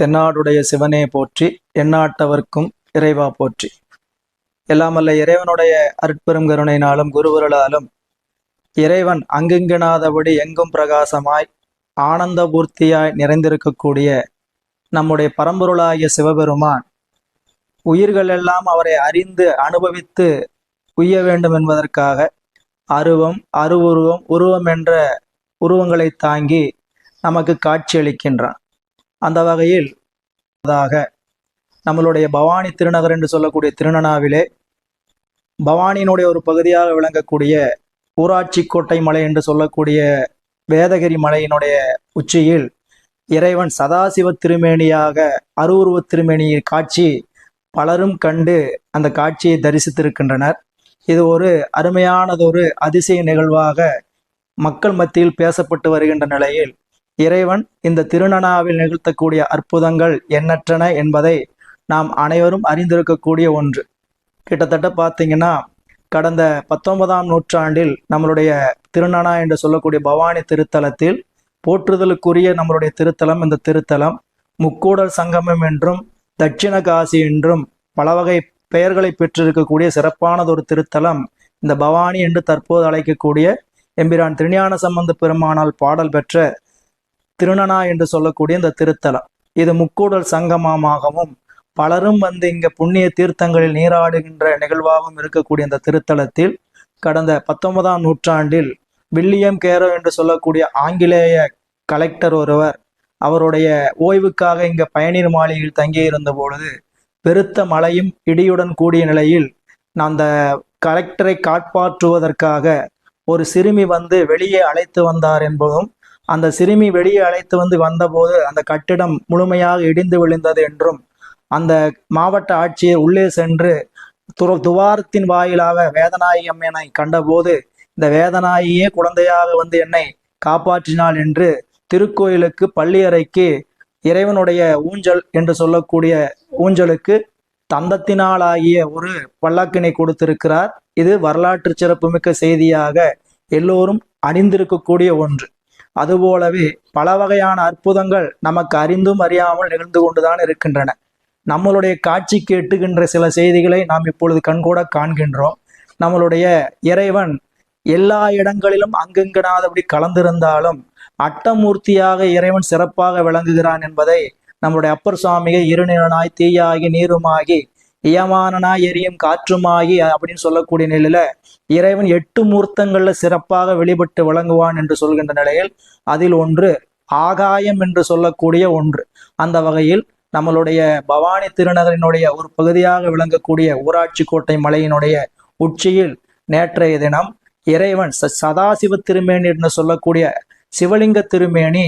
தென்னாடுடைய சிவனே போற்றி எந்நாட்டவர்க்கும் இறைவா போற்றி. எல்லாமல்ல இறைவனுடைய அருட்பெரும் கருணையினாலும் குருவருளாலும் இறைவன் அங்குங்கினாதபடி எங்கும் பிரகாசமாய் ஆனந்தபூர்த்தியாய் நிறைந்திருக்கக்கூடிய நம்முடைய பரம்பொருளாகிய சிவபெருமான் உயிர்கள் எல்லாம் அவரை அறிந்து அனுபவித்து உய்ய வேண்டும் என்பதற்காக அருவம் அருவுருவம் உருவம் என்ற உருவங்களை தாங்கி நமக்கு காட்சியளிக்கின்றான். அந்த வகையில் அதாக. நம்மளுடைய பவானி திருநகர் என்று சொல்லக்கூடிய திருநனாவிலே பவானியினுடைய ஒரு பகுதியாக விளங்கக்கூடிய ஊராட்சி கோட்டை மலை என்று சொல்லக்கூடிய வேதகிரி மலையினுடைய உச்சியில் இறைவன் சதாசிவ திருமேனியாக அருவுருவ திருமேனியின் காட்சி பலரும் கண்டு அந்த காட்சியை தரிசித்திருக்கின்றனர். இது ஒரு அருமையானதொரு அதிசய நிகழ்வாக மக்கள் மத்தியில் பேசப்பட்டு வருகின்ற நிலையில் இறைவன் இந்த திருநனாவில் நிகழ்த்தக்கூடிய அற்புதங்கள் எண்ணற்றன என்பதை நாம் அனைவரும் அறிந்திருக்கக்கூடிய ஒன்று. கிட்டத்தட்ட பார்த்தீங்கன்னா கடந்த பத்தொன்பதாம் நூற்றாண்டில் நம்மளுடைய திருநனா என்று சொல்லக்கூடிய பவானி திருத்தலத்தில் போற்றுதலுக்குரிய நம்மளுடைய திருத்தலம் இந்த திருத்தலம் முக்கூடல் சங்கமம் என்றும் தட்சிண காசி என்றும் பல வகை பெயர்களை பெற்றிருக்கக்கூடிய சிறப்பானதொரு திருத்தலம் இந்த பவானி என்று தற்போது அழைக்கக்கூடிய எம்பிரான் திருஞான சம்பந்த பெருமானால் பாடல் பெற்ற திருநனா என்று சொல்லக்கூடிய இந்த திருத்தலம். இது முக்கூடல் சங்கமமாகவும் பலரும் வந்து இங்க புண்ணிய தீர்த்தங்களில் நீராடுகின்ற நிகழ்வாகவும் இருக்கக்கூடிய இந்த திருத்தலத்தில் கடந்த பத்தொன்பதாம் நூற்றாண்டில் வில்லியம் கேரோ என்று சொல்லக்கூடிய ஆங்கிலேய கலெக்டர் ஒருவர் அவருடைய ஓய்வுக்காக இங்க பயணியர் மாளிகையில் தங்கியிருந்த பொழுது பெருத்த மழையும் இடியுடன் கூடிய நிலையில் அந்த கலெக்டரை காப்பாற்றுவதற்காக ஒரு சிறுமி வந்து வெளியே அழைத்து வந்தார் என்பதும் அந்த சிறுமி வெளியே அழைத்து வந்து வந்தபோது அந்த கட்டிடம் முழுமையாக இடிந்து விழுந்தது என்றும் அந்த மாவட்ட ஆட்சியர் உள்ளே சென்று துற துவாரத்தின் வாயிலாக வேதநாயகி அம்மனை கண்டபோது இந்த வேதநாயகியே குழந்தையாக வந்து என்னை காப்பாற்றினாள் என்று திருக்கோயிலுக்கு பள்ளியறைக்கு இறைவனுடைய ஊஞ்சல் என்று சொல்லக்கூடிய ஊஞ்சலுக்கு தந்தத்தினாலாகிய ஒரு பல்லாக்கினை கொடுத்திருக்கிறார். இது வரலாற்று சிறப்புமிக்க செய்தியாக எல்லோரும் அறிந்திருக்கக்கூடிய ஒன்று. அதுபோலவே பல வகையான அற்புதங்கள் நமக்கு அறிந்தும் அறியாமல் நிகழ்ந்து கொண்டுதான் இருக்கின்றன. நம்மளுடைய காட்சிக்கு எட்டுகின்ற சில செய்திகளை நாம் இப்பொழுது கண்கூட காண்கின்றோம். நம்மளுடைய இறைவன் எல்லா இடங்களிலும் அங்கங்கனாதபடி கலந்திருந்தாலும் அட்டமூர்த்தியாக இறைவன் சிறப்பாக விளங்குகிறான் என்பதை நம்முடைய அப்பர் சுவாமியை இருநிலனாய் தீயாகி நீருமாகி இயமானனா எரியும் காற்றுமாயி அப்படின்னு சொல்லக்கூடிய நிலையில இறைவன் எட்டு மூர்த்தங்கள்ல சிறப்பாக வெளிப்பட்டு விளங்குவான் என்று சொல்கின்ற நிலையில் அதில் ஒன்று ஆகாயம் என்று சொல்லக்கூடிய ஒன்று. அந்த வகையில் நம்மளுடைய பவானி திருநகரினுடைய ஒரு பகுதியாக விளங்கக்கூடிய ஊராட்சி கோட்டை மலையினுடைய உச்சியில் நேற்றைய தினம் இறைவன் சதாசிவ திருமேனி என்று சொல்லக்கூடிய சிவலிங்க திருமேனி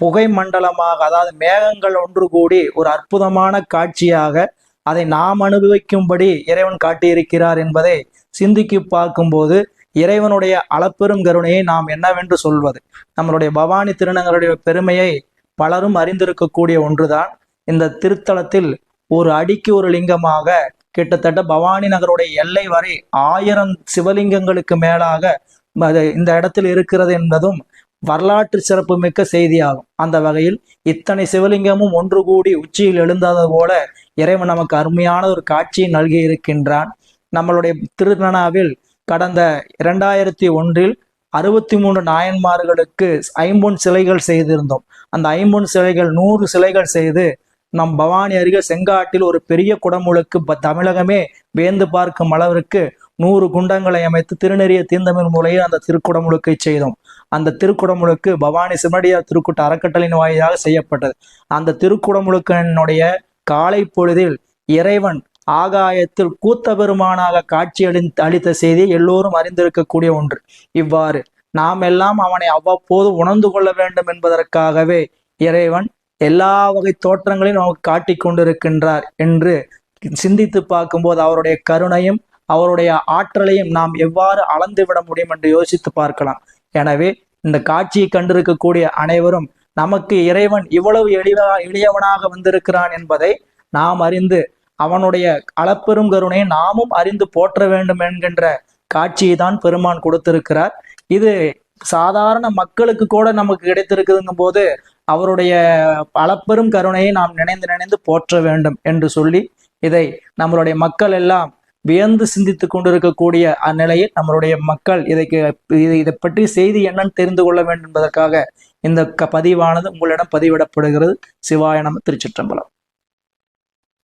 புகை மண்டலமாக அதாவது மேகங்கள் ஒன்று கூடி ஒரு அற்புதமான காட்சியாக அதை நாம் அனுபவிக்கும்படி இறைவன் காட்டியிருக்கிறார் என்பதை சிந்திக்கு பார்க்கும்போது இறைவனுடைய அளப்பெரும் கருணையை நாம் என்னவென்று சொல்வது? நம்மளுடைய பவானி திருநங்களுடைய பெருமையை பலரும் அறிந்திருக்கக்கூடிய ஒன்றுதான். இந்த திருத்தலத்தில் ஒரு அடிக்கு ஒரு லிங்கமாக கிட்டத்தட்ட பவானி நகருடைய எல்லை வரை ஆயிரம் சிவலிங்கங்களுக்கு மேலாக அது இந்த இடத்தில் இருக்கிறது என்பதும் வரலாற்று சிறப்புமிக்க செய்தியாகும். அந்த வகையில் இத்தனை சிவலிங்கமும் ஒன்று கூடி உச்சியில் எழுந்தது போல இறைவன் நமக்கு அருமையான ஒரு காட்சியை நல்கி இருக்கின்றான். நம்மளுடைய திருநனாவில் கடந்த இரண்டாயிரத்தி ஒன்றில் அறுபத்தி மூன்று நாயன்மார்களுக்கு ஐம்பொன் சிலைகள் செய்திருந்தோம். அந்த ஐம்பொன் சிலைகள் நூறு சிலைகள் செய்து நம் பவானி அருகே செங்காட்டில் ஒரு பெரிய குடமுழுக்கு ப- தமிழகமே வேந்து பார்க்கும் அளவிற்கு நூறு குண்டங்களை அமைத்து திருநெறிய தீந்தமிழ் முறையில் அந்த திருக்குடமுழுக்கை செய்தோம். அந்த திருக்குடமுழுக்கு பவானி சிமடியார் திருக்கூட்ட அறக்கட்டளையின் வாயிலாக செய்யப்பட்டது. அந்த திருக்குடமுழுக்கனுடைய காலை பொழுதில் இறைவன் ஆகாயத்தில் கூத்த பெருமானாக காட்சி அளித்த செய்தி எல்லோரும் அறிந்திருக்கக்கூடிய ஒன்று. இவ்வாறு நாம் எல்லாம் அவனை அவ்வப்போது உணர்ந்து கொள்ள வேண்டும் என்பதற்காகவே இறைவன் எல்லா வகை தோற்றங்களையும் நமக்கு காட்டி கொண்டிருக்கின்றார் என்று சிந்தித்து பார்க்கும்போது அவருடைய கருணையும் அவருடைய ஆற்றலையும் நாம் எவ்வாறு அளந்து விட முடியும் என்று யோசித்து பார்க்கலாம். எனவே இந்த காட்சியை கண்டிருக்கக்கூடிய அனைவரும் நமக்கு இறைவன் இவ்வளவு எளிவா எளியவனாக வந்திருக்கிறான் என்பதை நாம் அறிந்து அவனுடைய அளப்பெரும் கருணையை நாமும் அறிந்து போற்ற வேண்டும் என்கின்ற காட்சியை தான் பெருமான் கொடுத்திருக்கிறார். இது சாதாரண மக்களுக்கு கூட நமக்கு கிடைத்திருக்குதுங்கும் போது அவருடைய அளப்பெரும் கருணையை நாம் நினைந்து நினைந்து போற்ற வேண்டும் என்று சொல்லி இதை நம்மளுடைய மக்கள் எல்லாம் வியந்து சிந்தித்து கொண்டிருக்கக்கூடிய அந்நிலையில் நம்மளுடைய மக்கள் இதை இதை பற்றி செய்தி என்னன்னு தெரிந்து கொள்ள வேண்டும் என்பதற்காக இந்த க பதிவானது உங்களிடம் பதிவிடப்படுகிறது. சிவாயணம் திருச்சிற்றம்பலம்.